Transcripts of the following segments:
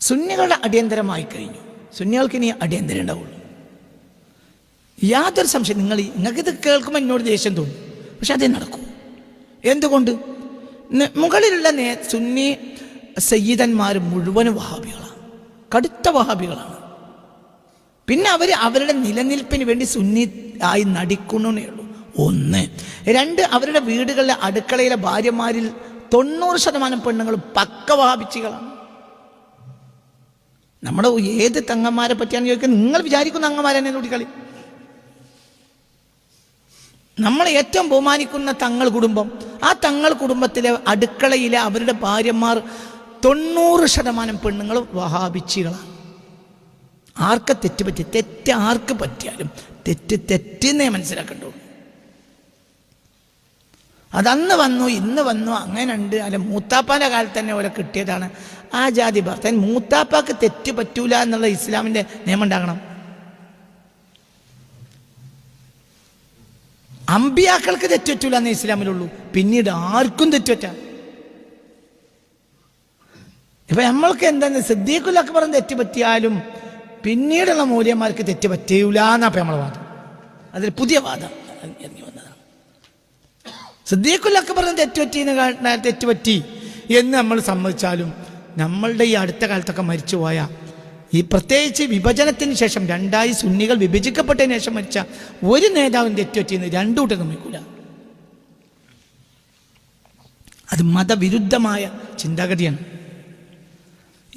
സുന്നികളുടെ അടിയന്തരമായി കഴിഞ്ഞു. സുന്നികൾക്ക് ഇനി അടിയന്തരം ഉണ്ടാവുള്ളൂ. യാതൊരു സംശയം നിങ്ങൾ നിങ്ങൾക്ക് നിങ്ങൾക്കിത് കേൾക്കുമ്പോൾ എന്നോട് ദേഷ്യം തോന്നും. പക്ഷെ അതേ നടക്കൂ. എന്തുകൊണ്ട്? മുകളിലുള്ള നേ സുന്നി സയ്യിദന്മാർ മുഴുവനും വഹാബികളാണ്. കടുത്ത വഹാബികളാണ്. പിന്നെ അവർ അവരുടെ നിലനിൽപ്പിന് വേണ്ടി സുന്നി ആയി നടിക്കണമെന്നേ ഉള്ളൂ. ഒന്ന്. രണ്ട് അവരുടെ വീടുകളിലെ അടുക്കളയിലെ ഭാര്യമാരിൽ തൊണ്ണൂറ് ശതമാനം പെണ്ണുങ്ങൾ പക്ക വഹാബിച്ചികളാണ്. നമ്മുടെ ഏത് തങ്ങന്മാരെ പറ്റിയാണ് ചോദിക്കുന്നത്? നിങ്ങൾ വിചാരിക്കുന്ന അങ്ങന്മാരെന്നെ കളി നമ്മൾ ഏറ്റവും ബഹുമാനിക്കുന്ന തങ്ങൾ കുടുംബം ആ തങ്ങൾ കുടുംബത്തിലെ അടുക്കളയിലെ അവരുടെ ഭാര്യമാർ തൊണ്ണൂറ് ശതമാനം പെണ്ണുങ്ങൾ വഹാബിച്ചികളാണ്. ആർക്ക് തെറ്റ് പറ്റി തെറ്റ് ആർക്ക് പറ്റിയാലും തെറ്റ് തെറ്റെന്നേ മനസ്സിലാക്കണ്ടുള്ളൂ അതന്ന് വന്നു ഇന്ന് വന്നു അങ്ങനെ ഉണ്ട് അല്ല മൂത്താപ്പാന്റെ കാലത്ത് തന്നെ ഓരോ കിട്ടിയതാണ്. ആ ജാതി ഭർത്താൻ മൂത്താപ്പാക്ക് തെറ്റ് പറ്റൂല എന്നുള്ള ഇസ്ലാമിന്റെ നിയമം ഉണ്ടാകണം. അമ്പിയാക്കൾക്ക് തെറ്റുപറ്റൂല എന്നേ ഇസ്ലാമിലുള്ളൂ. പിന്നീട് ആർക്കും തെറ്റുപറ്റാം ഇപ്പൊ നമ്മൾക്ക് എന്താണ് സിദ്ദീഖുൽ അക്ബറും തെറ്റ് പറ്റിയാലും പിന്നീടുള്ള മൂല്യന്മാർക്ക് തെറ്റ് പറ്റൂല എന്നാ ഇപ്പൊ നമ്മളെ വാദം. അതിൽ പുതിയ വാദം. ഇറങ്ങി വന്നതാണ്. സിദ്ദീഖുൽ അക്ബറിന് തെറ്റുപറ്റി തെറ്റുപറ്റി എന്ന് നമ്മൾ സമ്മതിച്ചാലും നമ്മളുടെ ഈ അടുത്ത കാലത്തൊക്കെ മരിച്ചുപോയ ഈ പ്രത്യേകിച്ച് വിഭജനത്തിന് ശേഷം രണ്ടായി സുന്നികൾ വിഭജിക്കപ്പെട്ടതിന് ശേഷം മരിച്ച ഒരു നേതാവിന് തെറ്റുപറ്റിയെന്ന് രണ്ടു കൂട്ടം സമ്മതിക്കൂല അത് മതവിരുദ്ധമായ ചിന്താഗതിയാണ്.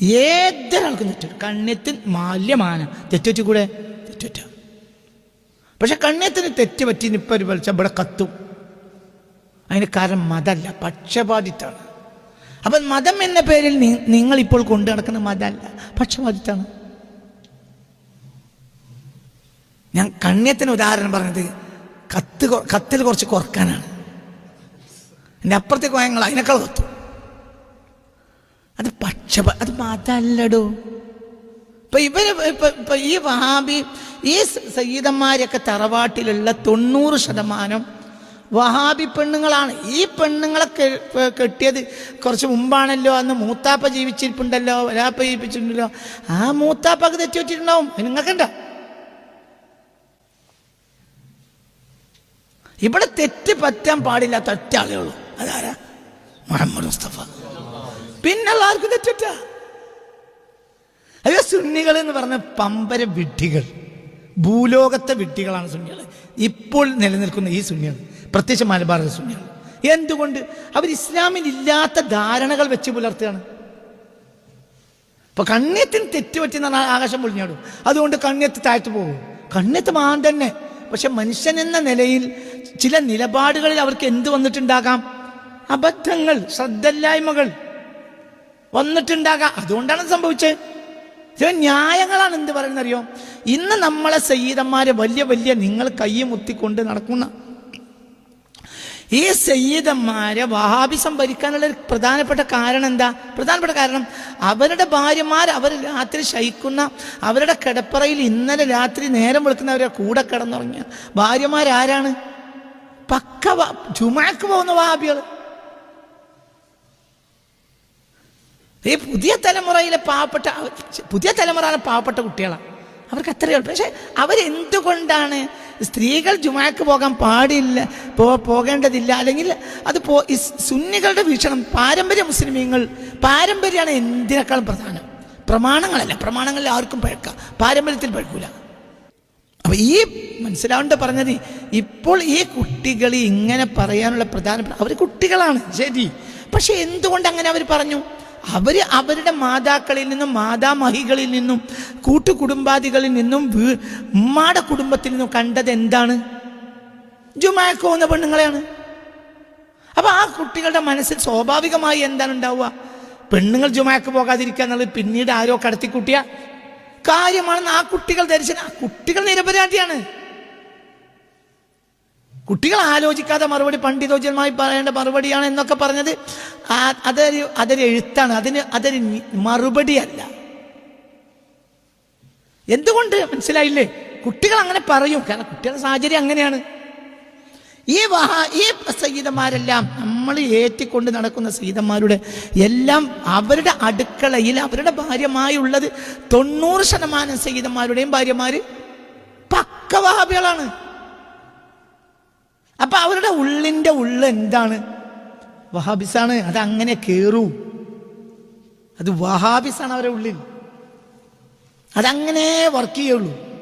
ഏതൊരാൾക്കും തെറ്റും കണ്ണെത്ത് മാല്യമാണ് തെറ്റുപറ്റി കൂടെ തെറ്റുപറ്റ. പക്ഷെ കണ്ണെത്തിന് തെറ്റ് പറ്റി ഇപ്പൊ ഒരു വെളിച്ചം ഇവിടെ കത്തും. അതിന് കാരണം മതമല്ല പക്ഷപാതിത്താണ്. അപ്പം മതം എന്ന പേരിൽ നിങ്ങൾ ഇപ്പോൾ കൊണ്ടു നടക്കുന്ന മതമല്ല. പക്ഷപാതിത്താണ് ഞാൻ കണ്യത്തിന് ഉദാഹരണം പറഞ്ഞത് കത്ത് കത്തിൽ കുറച്ച് കുറക്കാനാണ്. എന്റെ അപ്പുറത്തെ കോയങ്ങൾ അതിനേക്കാൾ കത്തു അത് പക്ഷപ അത് മതല്ലടോ. ഇപ്പൊ ഇവർ ഇപ്പൊ ഈ വഹാബി ഈ സയ്യിദന്മാരെയൊക്കെ തറവാട്ടിലുള്ള തൊണ്ണൂറ് ശതമാനം വഹാബി പെണ്ണുങ്ങളാണ്. ഈ പെണ്ണുങ്ങളെ കെട്ടിയത് കുറച്ച് മുമ്പാണല്ലോ. അന്ന് മൂത്താപ്പ ജീവിച്ചിരിപ്പുണ്ടല്ലോ വരാപ്പ ജീവിപ്പിച്ചിട്ടുണ്ടല്ലോ. ആ മൂത്താപ്പക്ക് തെറ്റുപറ്റിട്ടുണ്ടാവും നിങ്ങൾക്കണ്ട ഇവിടെ തെറ്റ് പറ്റാൻ പാടില്ല ഒറ്റ ആളേ ഉള്ളൂ. അതാരാ? മുഹമ്മദ് മുസ്തഫ. പിന്നുള്ള ആർക്കും തെറ്റ അതെ സുന്നികൾ എന്ന് പറഞ്ഞ പമ്പര വിഡ്ഢികൾ. ഭൂലോകത്തെ വിഡ്ഢികളാണ് സുന്നികൾ. ഇപ്പോൾ നിലനിൽക്കുന്ന ഈ സുന്നികൾ. പ്രത്യേകിച്ച് മലബാർ സുന്നികൾ എന്തുകൊണ്ട്? അവർ ഇസ്ലാമിൽ ഇല്ലാത്ത ധാരണകൾ വെച്ച് പുലർത്തുകയാണ്. ഇപ്പൊ കണ്ണ്യത്തിന് തെറ്റുപറ്റി പറഞ്ഞാൽ ആകാശം പൊളിഞ്ഞാടും. അതുകൊണ്ട് കണ്ണ്യത്ത് താഴ്ത്തു പോകും. കണ്ണ്യത്ത് മാൻ തന്നെ. പക്ഷെ മനുഷ്യൻ എന്ന നിലയിൽ ചില നിലപാടുകളിൽ അവർക്ക് എന്ത് വന്നിട്ടുണ്ടാകാം? അബദ്ധങ്ങൾ ശ്രദ്ധല്ലായ്മകൾ വന്നിട്ടുണ്ടാകാം. അതുകൊണ്ടാണ് സംഭവിച്ചത്. ചില ന്യായങ്ങളാണ് എന്ത് പറയുന്നറിയോ ഇന്ന് നമ്മളെ സയ്യിദന്മാരെ വലിയ വലിയ നിങ്ങൾ കൈ മുത്തിക്കൊണ്ട് നടക്കുന്ന ഈ സയ്യിദന്മാരെ വഹാബിസം ഭരിക്കാനുള്ള ഒരു പ്രധാനപ്പെട്ട കാരണം എന്താ? പ്രധാനപ്പെട്ട കാരണം അവരുടെ ഭാര്യമാർ അവർ രാത്രി ശയിക്കുന്ന അവരുടെ കിടപ്പറയിൽ ഇന്നലെ രാത്രി നേരം വിളിക്കുന്നവരെ കൂടെ കിടന്നുറങ്ങിയ ഭാര്യമാരാരാണ് പക്ക ചുമക്ക് പോകുന്ന വഹാബികൾ ഈ പുതിയ തലമുറയിലെ പാവപ്പെട്ട പുതിയ തലമുറയിലെ പാവപ്പെട്ട കുട്ടികളാണ് അവർക്ക് അത്രയേ ഉള്ളൂ. പക്ഷെ അവരെന്തുകൊണ്ടാണ് സ്ത്രീകൾ ജുമാക്ക് പോകാൻ പാടില്ല പോകേണ്ടതില്ല. അല്ലെങ്കിൽ അത് പോ സുന്നികളുടെ വീക്ഷണം പാരമ്പര്യ മുസ്ലിമീങ്ങൾ പാരമ്പര്യമാണ് എന്തിനേക്കാളും പ്രധാനം. പ്രമാണങ്ങളല്ല പ്രമാണങ്ങളിൽ ആർക്കും പഴക്കാം പാരമ്പര്യത്തിൽ പഴക്കൂല. അപ്പൊ ഈ മനസ്സിലാവേണ്ട പറഞ്ഞത് ഇപ്പോൾ ഈ കുട്ടികൾ ഇങ്ങനെ പറയാനുള്ള പ്രധാനപ്പെട്ട അവർ കുട്ടികളാണ് ശരി. പക്ഷെ എന്തുകൊണ്ട് അങ്ങനെ അവർ പറഞ്ഞു? അവർ അവരുടെ മാതാക്കളിൽ നിന്നും മാതാമഹികളിൽ നിന്നും കൂട്ടുകുടുംബാദികളിൽ നിന്നും വീ- ഉമ്മാടെ കുടുംബത്തിൽ നിന്നും കണ്ടത് എന്താണ്? ജുമാക്ക് പോകുന്ന പെണ്ണുങ്ങളെയാണ്. അപ്പൊ ആ കുട്ടികളുടെ മനസ്സിൽ സ്വാഭാവികമായി എന്താണ് ഉണ്ടാവുക? പെണ്ണുങ്ങൾ ജുമാക്ക് പോകാതിരിക്കുക എന്നുള്ളത് പിന്നീട് ആരോ കടത്തിക്കൂട്ടിയ കാര്യമാണെന്ന് ആ കുട്ടികൾ ധരിച്ച കുട്ടികൾ നിരപരാധിയാണ്. കുട്ടികൾ ആലോചിക്കാതെ മറുപടി പണ്ഡിതോജ്യമായി പറയേണ്ട മറുപടിയാണ് എന്നൊക്കെ പറഞ്ഞത്. അതൊരു അതൊരു എഴുത്താണ്. അതിന് അതൊരു മറുപടി മറുപടിയല്ല. എന്തുകൊണ്ട്? മനസ്സിലായില്ലേ? കുട്ടികൾ അങ്ങനെ പറയും. കാരണം കുട്ടികളുടെ സാഹചര്യം അങ്ങനെയാണ്. ഈ വാ ഈ സഹീതന്മാരെല്ലാം നമ്മൾ ഏറ്റിക്കൊണ്ട് നടക്കുന്ന സീതന്മാരുടെ എല്ലാം അവരുടെ അടുക്കളയിൽ അവരുടെ ഭാര്യമായുള്ളത് തൊണ്ണൂറ് ശതമാനം സീതന്മാരുടെയും ഭാര്യമാര് പക്കവാബികളാണ് അപ്പൊ അവരുടെ ഉള്ളിന്റെ ഉള്ള് എന്താണ്? വഹാബിസാണ് അത് അങ്ങനെ കേറൂ. അത് വഹാബിസാണ് അവരുടെ ഉള്ളിൽ. അതങ്ങനെ വർക്ക് ചെയ്യുള്ളൂ.